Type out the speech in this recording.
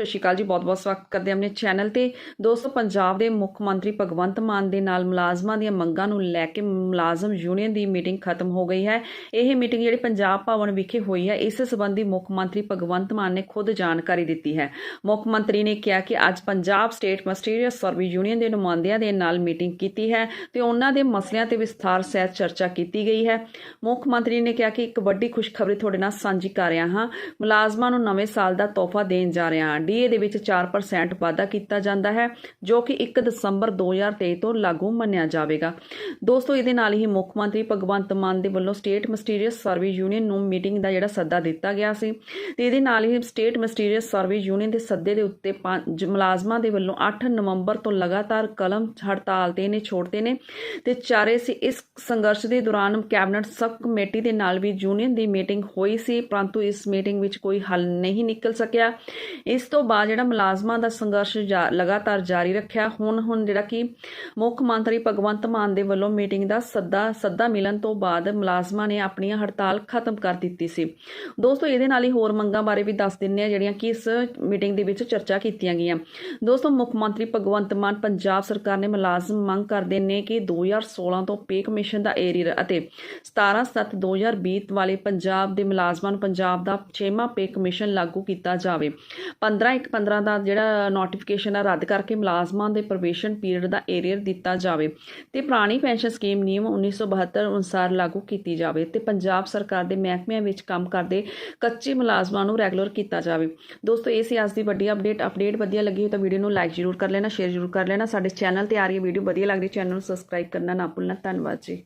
ਸਤਿ ਸ਼੍ਰੀ ਅਕਾਲ ਜੀ ਬਹੁਤ-ਬਹੁਤ ਸਵਾਗਤ ਕਰਦੇ ਆਪਣੇ ਚੈਨਲ ਤੇ। ਦੋਸਤੋ, ਪੰਜਾਬ ਦੇ ਮੁੱਖ ਮੰਤਰੀ ਭਗਵੰਤ ਮਾਨ ਦੇ ਨਾਲ ਮੁਲਾਜ਼ਮਾਂ ਦੀਆਂ ਮੰਗਾਂ ਨੂੰ ਲੈ ਕੇ ਮੁਲਾਜ਼ਮ ਯੂਨੀਅਨ ਦੀ ਮੀਟਿੰਗ ਖਤਮ ਹੋ ਗਈ ਹੈ। ਇਹ ਮੀਟਿੰਗ ਜਿਹੜੀ ਪੰਜਾਬ ਭਵਨ ਵਿਖੇ ਹੋਈ ਹੈ, ਇਸ ਸੰਬੰਧੀ ਮੁੱਖ ਮੰਤਰੀ ਭਗਵੰਤ ਮਾਨ ਨੇ ਖੁਦ ਜਾਣਕਾਰੀ ਦਿੱਤੀ ਹੈ। ਮੁੱਖ ਮੰਤਰੀ ਨੇ ਕਿਹਾ ਕਿ ਅੱਜ Punjab state ministerial service union ਦੇ ਨੁਮਾਇੰਦਿਆਂ ਦੇ ਨਾਲ ਮੀਟਿੰਗ ਕੀਤੀ ਹੈ ਤੇ ਉਹਨਾਂ ਦੇ ਮਸਲਿਆਂ ਤੇ ਵਿਸਥਾਰ ਸਹਿਤ ਚਰਚਾ ਕੀਤੀ ਗਈ ਹੈ। ਮੁੱਖ ਮੰਤਰੀ ਨੇ ਕਿਹਾ ਕਿ ਇੱਕ ਵੱਡੀ ਖੁਸ਼ਖਬਰੀ ਤੁਹਾਡੇ ਨਾਲ ਸਾਂਝੀ ਕਰ ਰਿਹਾ ਹਾਂ। ਮੁਲਾਜ਼ਮਾਂ ਨੂੰ ਨਵੇਂ ਸਾਲ ਦਾ ਤੋਹਫਾ ਦੇਣ ਜਾ ਰਿਹਾ ਹਾਂ। ਡੀਏ ਦੇ ਵਿੱਚ 4% ਵਾਧਾ ਕੀਤਾ ਜਾਂਦਾ ਹੈ, ਜੋ ਕਿ 1 ਦਸੰਬਰ 2023 ਤੋਂ ਲਾਗੂ ਮੰਨਿਆ ਜਾਵੇਗਾ। ਦੋਸਤੋ, ਇਹਦੇ ਨਾਲ ਹੀ ਮੁੱਖ ਮੰਤਰੀ ਭਗਵੰਤ ਮਾਨ ਦੇ ਵੱਲੋਂ ਸਟੇਟ ਮਸਟੀਰੀਅਸ ਸਰਵਿਸ ਯੂਨੀਅਨ ਨੂੰ ਮੀਟਿੰਗ ਦਾ ਜਿਹੜਾ ਸੱਦਾ ਦਿੱਤਾ ਗਿਆ ਸੀ। ਤੇ ਇਹਦੇ ਨਾਲ ਹੀ ਸਟੇਟ ਮਸਟੀਰੀਅਸ ਸਰਵਿਸ ਯੂਨੀਅਨ ਦੇ ਸੱਦੇ ਦੇ ਉੱਤੇ ਪੰਜ ਮੁਲਾਜ਼ਮਾਂ ਦੇ ਵੱਲੋਂ 8 ਨਵੰਬਰ ਤੋਂ ਲਗਾਤਾਰ ਕਲਮ ਹੜਤਾਲ ਤੇ ਨੇ ਛੋੜਦੇ ਨੇ। ਤੇ ਚਾਰੇ ਸੀ, ਇਸ ਸੰਘਰਸ਼ ਦੇ ਦੌਰਾਨ ਕੈਬਨਿਟ ਸਬ ਕਮੇਟੀ ਦੇ ਨਾਲ ਵੀ ਯੂਨੀਅਨ ਦੀ ਮੀਟਿੰਗ ਹੋਈ ਸੀ, ਪਰੰਤੂ ਇਸ ਮੀਟਿੰਗ ਵਿੱਚ ਕੋਈ ਹੱਲ ਨਹੀਂ ਨਿਕਲ ਸਕਿਆ। ਇਸ ਤੋਂ ਬਾਅਦ ਜਿਹੜਾ ਮੁਲਾਜ਼ਮਾਂ ਦਾ ਸੰਘਰਸ਼ ਜਾ- ਲਗਾਤਾਰ ਜਾਰੀ ਰੱਖਿਆ, ਹੁਣ ਹੁਣ ਜਿਹੜਾ ਕਿ ਮੁੱਖ ਮੰਤਰੀ ਭਗਵੰਤ ਮਾਨ ਦੇ ਵੱਲੋਂ ਮੀਟਿੰਗ ਦਾ ਸੱਦਾ ਸੱਦਾ ਮਿਲਣ ਤੋਂ ਬਾਅਦ ਮੁਲਾਜ਼ਮਾਂ ਨੇ ਆਪਣੀਆਂ ਹੜਤਾਲ ਖਤਮ ਕਰ ਦਿੱਤੀ ਸੀ। ਦੋਸਤੋ, ਇਹਦੇ ਨਾਲ ਹੀ ਹੋਰ ਮੰਗਾਂ ਬਾਰੇ ਵੀ ਦੱਸ ਦਿੰਨੇ ਆ ਜਿਹੜੀਆਂ ਕਿ ਇਸ ਮੀਟਿੰਗ ਦੇ ਵਿੱਚ ਚਰਚਾ ਕੀਤੀਆਂ ਗਈਆਂ। ਦੋਸਤੋ, ਮੁੱਖ ਮੰਤਰੀ ਭਗਵੰਤ ਮਾਨ ਪੰਜਾਬ ਸਰਕਾਰ ਨੇ ਮੁਲਾਜ਼ਮ ਮੰਗ ਕਰਦੇ ਨੇ ਕਿ 2016 ਤੋਂ ਪੇ ਕਮਿਸ਼ਨ ਦਾ ਏਰੀਅਰ ਅਤੇ 17/7/2020 ਵਾਲੇ ਪੰਜਾਬ ਦੇ ਮੁਲਾਜ਼ਮਾਂ ਨੂੰ ਪੰਜਾਬ ਦਾ 6ਵਾਂ ਪੇ ਕਮਿਸ਼ਨ ਲਾਗੂ ਕੀਤਾ ਜਾਵੇ। 15/1/15 ਦਾ ਜਿਹੜਾ ਨੋਟੀਫਿਕੇਸ਼ਨ ਆ, ਰੱਦ ਕਰਕੇ ਮੁਲਾਜ਼ਮਾਂ ਦੇ ਪ੍ਰੋਬੇਸ਼ਨ ਪੀਰੀਅਡ ਦਾ ਏਰੀਅਰ ਦਿੱਤਾ ਜਾਵੇ ਤੇ ਪੁਰਾਣੀ ਪੈਨਸ਼ਨ ਸਕੀਮ ਨਿਯਮ 1972 ਅਨੁਸਾਰ ਲਾਗੂ ਕੀਤੀ ਜਾਵੇ ਤੇ ਪੰਜਾਬ ਸਰਕਾਰ ਦੇ ਮਹਿਕਮਿਆਂ ਵਿੱਚ ਕੰਮ ਕਰਦੇ ਕੱਚੇ ਮੁਲਾਜ਼ਮਾਂ ਨੂੰ ਰੈਗੂਲਰ ਕੀਤਾ ਜਾਵੇ। ਦੋਸਤੋ, ਇਹ ਸੀ ਅੱਜ ਦੀ ਵੱਡੀ ਅਪਡੇਟ ਅਪਡੇਟ ਵਧੀਆ ਲੱਗੀ ਹੋਈ ਤਾਂ ਵੀਡੀਓ ਨੂੰ ਲਾਈਕ ਜ਼ਰੂਰ ਕਰ ਲੈਣਾ ਸ਼ੇਅਰ ਜ਼ਰੂਰ ਕਰ ਲੈਣਾ। ਸਾਡੇ ਚੈਨਲ ਤੇ ਆ ਰਹੀ ਵੀਡੀਓ ਵਧੀਆ ਲੱਗਦੀ ਚੈਨਲ ਨੂੰ ਸਬਸਕ੍ਰਾਈਬ ਕਰਨਾ ਨਾ ਭੁੱਲਣਾ। ਧੰਨਵਾਦ ਜੀ।